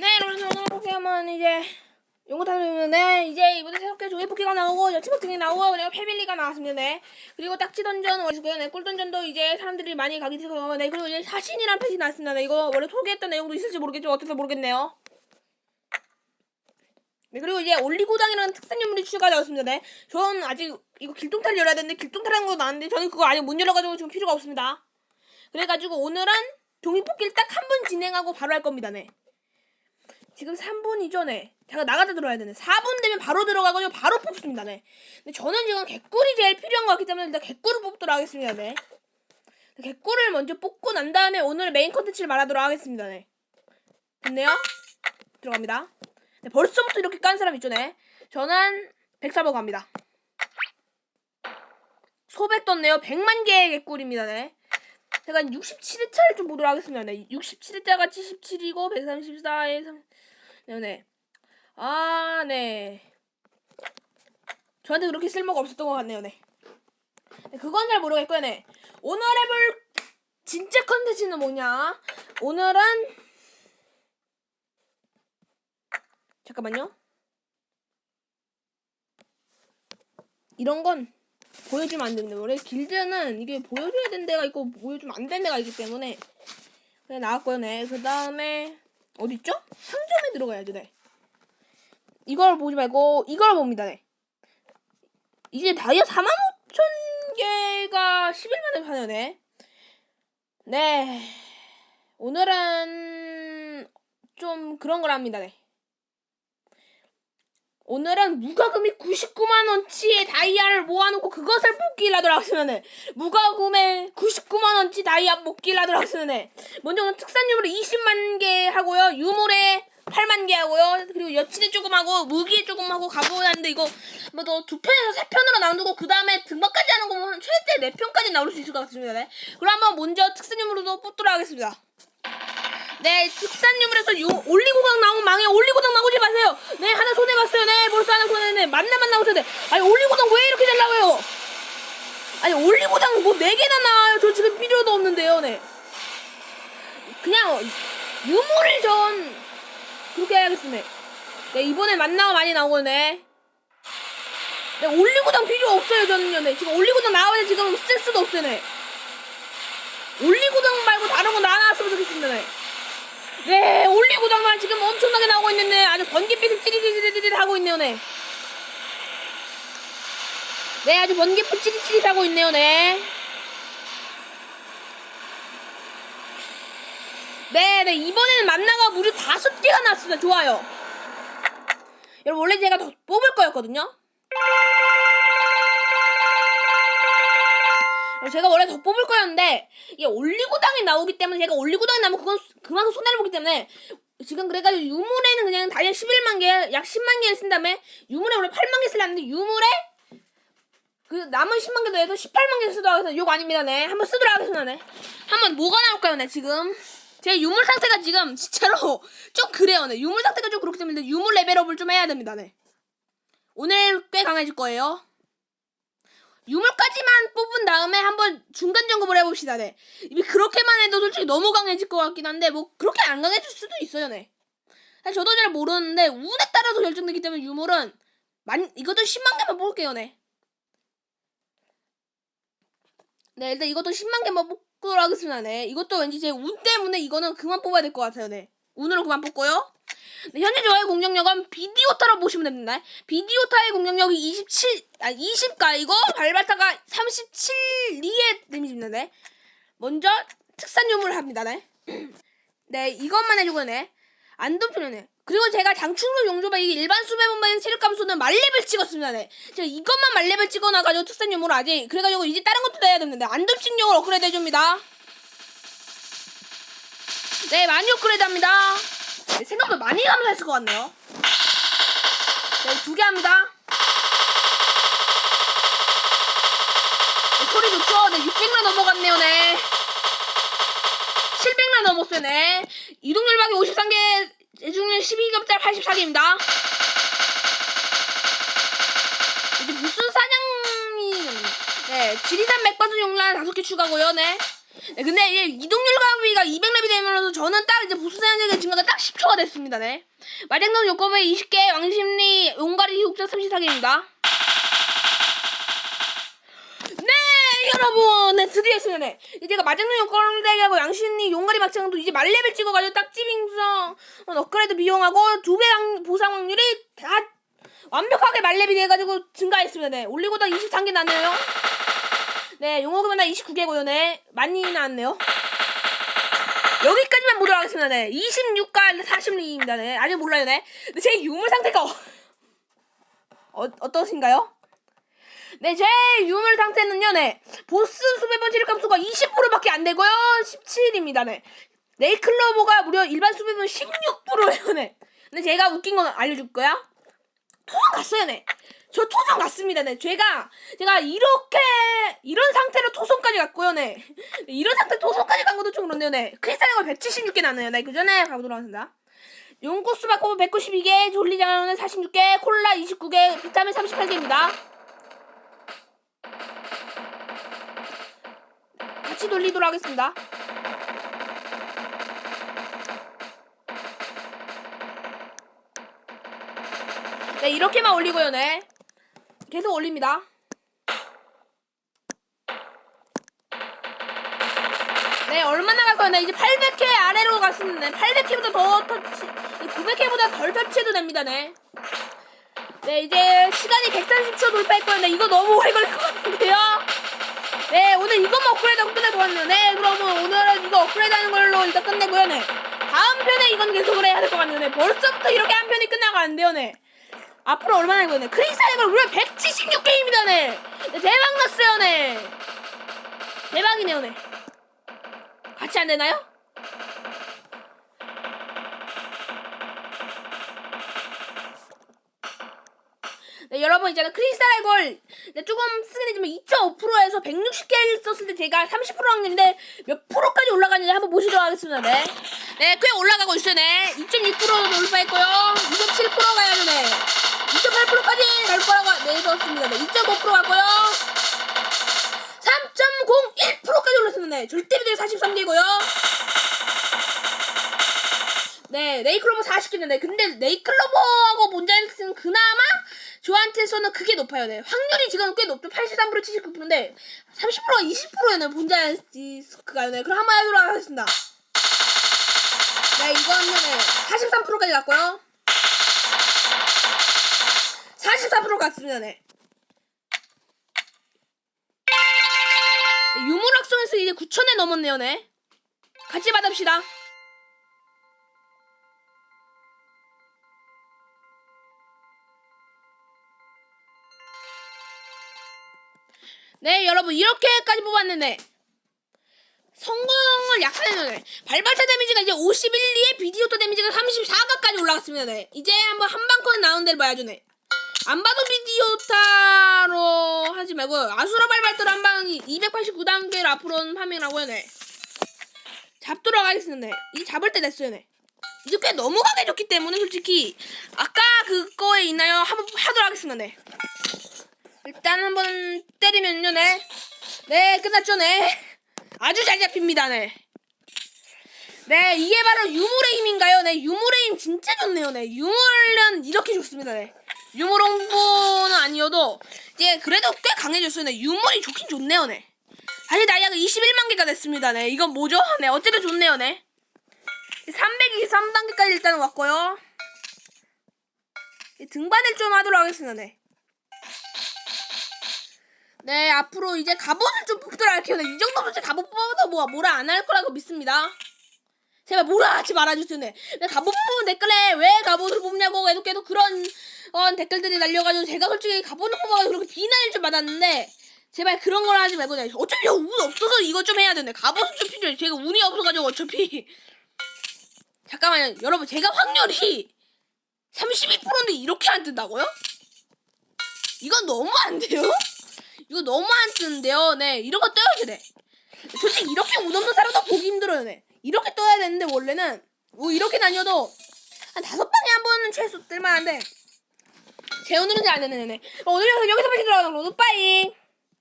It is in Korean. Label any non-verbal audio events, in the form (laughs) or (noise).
네, 여러분 오늘 포켓몬 이제 용고타는 네 이제 이번에 새롭게 조이 포켓가 나오고 여치 버튼이 나오고 그리고 패밀리가 나왔습니다. 네 그리고 딱지 던전 월수고요. 네, 꿀 던전도 이제 사람들이 많이 가기 시작하고 네 그리고 이제 사신이란 펫이 나왔습니다. 네 이거 원래 소개했던 내용도 있을지 모르겠죠. 어떻게 모르겠네요. 네 그리고 이제 올리고당이라는 특산 유물이 추가되었습니다. 네 저는 아직 이거 길동탈 열어야 되는데 길동탈하는 거 나왔는데 저는 그거 아직 못 열어가지고 지금 필요가 없습니다. 그래가지고 오늘은 종이 뽑기를 딱 한 번 진행하고 바로 할 겁니다. 네. 지금 3분 이전에 제가 나가다 들어야 되네. 4분 되면 바로 들어가가지고 바로 뽑습니다. 네. 근데 저는 지금 개꿀이 제일 필요한 것 같기 때문에 일단 개꿀을 뽑도록 하겠습니다. 네. 개꿀을 먼저 뽑고 난 다음에 오늘 메인 컨텐츠를 말하도록 하겠습니다. 네. 됐네요. 들어갑니다. 네, 벌써부터 이렇게 깐 사람 있죠, 네. 저는 104번 갑니다. 소백 떴네요. 100만 개의 개꿀입니다, 네. 제가 67회차를 좀 보도록 하겠습니다. 네. 67회차가 77이고 134에 3... 네, 네. 아, 네. 저한테 그렇게 쓸모가 없었던 것 같네요, 네. 네 그건 잘 모르겠고요, 네. 오늘 해볼 진짜 컨텐츠는 뭐냐? 오늘은 잠깐만요. 이런 건 보여주면 안 됩니다. 원래 길드는 이게 보여줘야 되는 데가 있고 보여주면 안 되는 데가 있기 때문에 그냥 나왔고요. 네. 그 다음에 어디 있죠? 상점에 들어가야죠. 네. 이걸 보지 말고 이걸 봅니다. 네. 이제 다이아 4만 5천 개가 11만에 파네요. 네. 네. 오늘은 좀 그런 걸 합니다. 네. 오늘은 무과금이 99만 원치의 다이아를 모아놓고 그것을 뽑기를 하도록 하시면은 무과금에 99만 원치 다이아 뽑기를 하도록 하시면은 먼저 오늘 특산 유물을 20만 개 하고요 유물에 8만 개 하고요 그리고 여친에 조금 하고 무기에 조금 하고 가보야 하는데 이거 뭐더두 편에서 세 편으로 나누고 그 다음에 등반까지 하는 거면 최대 네 편까지 나올 수 있을 것 같습니다. 네. 그럼 한번 먼저 특산 유물로 뽑도록 하겠습니다. 네, 특산 유물에서 요 올리고당 나오면 망해. 올리고당 나오지 마세요. 네, 하나 손해 봤어요. 네, 벌써 하나 손해 네. 만나만 나오셔야 돼. 아니, 올리고당 왜 이렇게 잘 나와요? 아니, 올리고당 뭐 네 개나 나와요. 저 지금 필요도 없는데요. 네. 그냥 유물을 전 그렇게 해야겠습니다. 네, 이번에 만나가 많이 나오네. 네, 올리고당 필요 없어요, 저는요. 네, 지금 올리고당 나와야 지금 쓸 수도 없어요, 네. 올리고당 말고 다른 거 나왔으면 좋겠습니다, 네. 네, 올리고당만 지금 엄청나게 나오고 있는데 아주 번개빛을 찌릿찌릿찌릿 하고 있네요, 네. 네, 아주 번개빛 찌릿찌릿 하고 있네요, 네. 네, 네, 이번에는 만나가 무려 다섯 개가 나왔습니다. 좋아요. 여러분, 원래 제가 더 뽑을 거였거든요. 제가 원래 더 뽑을 거였는데 이게 올리고당이 나오기 때문에 제가 올리고당이 나면 그건 그만큼 손해를 보기 때문에 지금 그래가지고 유물에는 그냥 다이아 11만 개, 약 10만 개를 쓴 다음에 유물에 원래 8만 개 쓰려는데 유물에 그 남은 10만 개 더해서 18만 개 쓰도록 하겠습니다. 욕 아닙니다, 네. 한번 쓰도록 하겠습니다, 네. 한번 뭐가 나올까요, 네, 지금. 제 유물 상태가 지금 진짜로 (laughs) 좀 그래요, 네. 유물 상태가 좀 그렇기 때문에 유물 레벨업을 좀 해야 됩니다, 네. 오늘 꽤 강해질 거예요. 유물까지만 뽑은 다음에 한번 중간 점검을 해봅시다. 네. 그렇게만 해도 솔직히 너무 강해질 것 같긴 한데 뭐 그렇게 안 강해질 수도 있어요. 네. 사실 저도 잘 모르는데 운에 따라서 결정되기 때문에 유물은 만 이것도 10만 개만 뽑을게요. 네. 네 일단 이것도 10만 개만 뽑도록 하겠습니다. 네. 이것도 왠지 제 운 때문에 이거는 그만 뽑아야 될 것 같아요. 네. 운으로 그만 뽑고요. 네, 현재 저의 공격력은 비디오타로 보시면 됩니다. 비디오타의 공격력이 27, 아, 20가이고, 발바타가 37리의 데미지입니다. 네. 먼저, 특산 유물을 합니다. 네. (clears throat) 네, 이것만 해주고, 네. 안도표네. 그리고 제가 장충로 용조바 이게 일반 수배본바의 체력 감소는 말렙을 찍었습니다. 네. 제가 이것만 말렙을 찍어놔가지고 특산 유물 아직. 그래가지고 이제 다른 것도 해야 됩니다. 안도증력을 업그레이드 해줍니다. 네, 많이 업그레이드 합니다. 네, 생각보다 많이 감사했을 것 같네요. 네, 두개 합니다. 네, 소리 좋죠? 네, 600만 넘어갔네요, 네. 700만 넘었어요, 네. 이동열박이 53개, 대중률 12급짜리 84개입니다. 이제 무슨 사냥이, 네, 지리산 맥반수 용량 5개 추가고요, 네. 네, 근데 이제 이동률 가비가 200렙이 되면서 저는 딱 이제 보스 사용자의 증가가 딱 10초가 됐습니다. 네. 말장동 요거베 20개, 왕심리 용가리 흑자 34개입니다. 네, 여러분, 네 드디어 했습니다. 네. 제가 마장동 요거베하고 양심리 용가리 막장도 이제 말렙을 찍어가지고 딱 찌빙성 어, 업그레이드 비용하고 두 배 보상 확률이 다 완벽하게 말렙이 돼가지고 증가했습니다. 네. 올리고다 23개 나네요. 네, 용어금은 나 29개고요. 네. 많이 나왔네요. 여기까지만 보도록 하겠습니다. 네. 26과 40링입니다. 네. 아직 몰라요. 네. 근데 제 유물 상태가 어, 어, 어떠신가요? 네, 제 유물 상태는요, 네. 보스 수배번 체력 감소가 20%밖에 안 되고요. 17입니다. 네. 네이클로버가 무려 일반 수배번 16%예요. 네. 근데 제가 웃긴 건 알려줄 거야. 토성 갔어요, 네. 저 토성 갔습니다, 네. 제가, 제가 이렇게, 이런 상태로 토성까지 갔고요, 네. 이런 상태 토성까지 간 것도 좀 그런데요, 네. 크리스탈 걸 176개 나네요. 네, 그 전에 가보도록 하겠습니다. 용코스 바코브 192개, 졸리장어는 46개, 콜라 29개, 비타민 38개입니다. 같이 돌리도록 하겠습니다. 네, 이렇게만 올리고요, 네. 계속 올립니다. 네, 얼마나 갈? 네, 이제 800회 아래로 갔었는데, 800회보다 더 터치, 900회보다 덜 터치해도 됩니다, 네. 네, 이제 시간이 130초 돌파했고요. 네, 이거 너무 오래 걸릴 것 같은데요. 네, 오늘 이것만 업그레이드하고 끝내보았네요. 네, 그러면 오늘은 이거 업그레이드 하는 걸로 일단 끝내고요, 네. 다음 편에 이건 계속을 해야 될 것 같네요. 네, 벌써부터 이렇게 한 편이 끝나가는데요, 네. 앞으로 얼마나 이거네. 크리스탈 이걸 무려 176게임이다, 네. 네. 대박 났어요, 네. 대박이네요, 네. 같이 안 되나요? 여러분, 이제는 크리스탈 걸 네, 조금 쓰긴 했지만 2.5%에서 160개를 썼을 때 제가 30% 확률인데 몇 프로까지 올라가는지 한번 보시도록 하겠습니다, 네. 네, 꽤 올라가고 있어요, 네. 2.6% 돌파했고요. 2.7% 가야죠, 네. 2.8%까지 갈 거라고 내줬습니다. 네, 2.5% 가고요. 3.01%까지 올랐습니다. 네, 절대 비율 43개고요. 네, 네이클로버 40개인데, 근데 네이클로버하고 몬자이크는 그나마 저한테서는 그게 높아요. 네, 확률이 지금 꽤 높죠. 83% 79%인데 30%가 20%였네. 몬자이크가 네, 그럼 한번 해보도록 하겠습니다. 네, 이거는 네, 43%까지 갔고요. 44% 갔습니다, 네. 유물학성에서 이제 9천에 넘었네요, 네. 같이 받읍시다. 네, 여러분, 이렇게까지 뽑았는데, 성공을 약하네요. 발발타 데미지가 이제 51리에 비디오토 데미지가 34가까지 올라갔습니다. 네. 이제 한번 한방컨 나온 데를 봐야죠. 네. 안 봐도 비디오타로 하지 말고 아수라 발발타로 한방 289단계를 앞으로는 파밍하고요. 네. 잡도록 하겠습니다. 네. 이제 잡을 때 됐어요. 네. 이제 꽤 넘어가게 줬기 때문에 솔직히 아까 그거에 있나요? 한번 하도록 하겠습니다. 네. 일단 한 번 때리면요. 네. 네, 끝났죠. 네. 아주 잘 잡힙니다. 네. 네, 이게 바로 유물의 힘인가요? 네, 유물의 힘 진짜 좋네요. 네, 유물은 이렇게 좋습니다. 네. 유물 홍보는 아니어도 이제 그래도 꽤 강해졌어요. 네, 유물이 좋긴 좋네요. 네. 다시 나이아가 21만 개가 됐습니다. 네, 이건 뭐죠? 네, 어쨌든 좋네요. 네. 323단계까지 일단 왔고요. 등반을 좀 하도록 하겠습니다. 네. 네, 앞으로 이제 갑옷을 좀 뽑도록 할게요. 네, 이 정도면 제 갑옷 뽑아도 뭐, 뭐라 안 할 거라고 믿습니다. 제발 뭐라 하지 말아주세요. 네. 네, 갑옷 뽑으면 댓글에 왜 갑옷을 뽑냐고 계속 계속 그런 어, 댓글들이 날려가지고 제가 솔직히 갑옷을 뽑아가지고 그렇게 비난을 좀 받았는데 제발 그런 걸 하지 말고 네. 어차피 운 없어서 이거 좀 해야 되네. 갑옷은 좀 필요해. 제가 운이 없어가지고 어차피 잠깐만요. 여러분 제가 확률이 32%인데 이렇게 안 뜬다고요? 이건 너무 안 돼요? 이거 너무 안 뜨는데요. 네, 이런 거 떠야지 돼. 솔직히 이렇게 운 없는 사람도 보기 힘들어요. 네. 이렇게 떠야 되는데 원래는 뭐 이렇게 다녀도 한 다섯 방에 한 번은 최소 뜰만한데 제 오늘은 잘 되네. 네. 오늘 여기서 마치 들어가는 로드 빠잉.